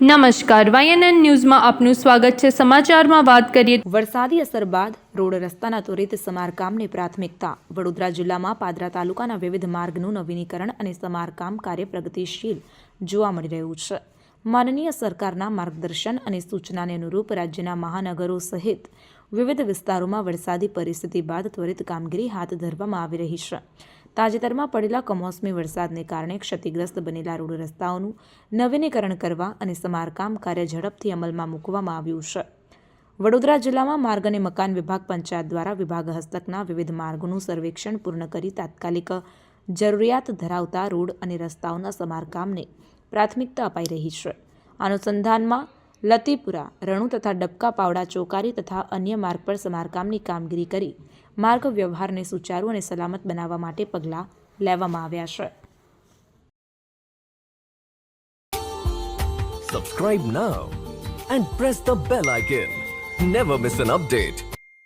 નમસ્કાર વાયએનએન ન્યૂઝમાં આપનું સ્વાગત છે. સમાચારમાં વાત કરીએ વરસાદી અસર બાદ રોડ રસ્તાના ત્વરિત સમારકામને પ્રાથમિકતા. વડોદરા જિલ્લામાં પાદરા તાલુકાના વિવિધ માર્ગનું નવીનીકરણ અને સમારકામ કાર્ય પ્રગતિશીલ જોવા મળી રહ્યું છે. માનનીય સરકારના માર્ગદર્શન અને સૂચનાને અનુરૂપ રાજ્યના મહાનગરો સહિત વિવિધ વિસ્તારોમાં વરસાદી પરિસ્થિતિ બાદ ત્વરિત કામગીરી હાથ ધરવામાં આવી રહી છે. તાજેતરમાં પડેલા કમોસમી વરસાદને કારણે ક્ષતિગ્રસ્ત બનેલા રોડ રસ્તાઓનું નવીનીકરણ કરવા અને સમારકામ કાર્ય ઝડપથી અમલમાં મૂકવામાં આવ્યું છે. વડોદરા જિલ્લામાં માર્ગ અને મકાન વિભાગ પંચાયત દ્વારા વિભાગ હસ્તકના વિવિધ માર્ગોનું સર્વેક્ષણ પૂર્ણ કરી તાત્કાલિક જરૂરિયાત ધરાવતા રોડ અને રસ્તાઓના સમારકામને પ્રાથમિકતા અપાઈ રહી છે. અનુસંધાનમાં લતીપુરા, રણુ તથા ડબકા પાવડા ચોકારી તથા અન્ય માર્ગ પર સમારકામની કામગીરી કરી માર્ગ વ્યવહારને સુચારુ અને સલામત બનાવવા માટે પગલાં લેવામાં આવ્યા છે. Subscribe now and press the bell icon never miss an update.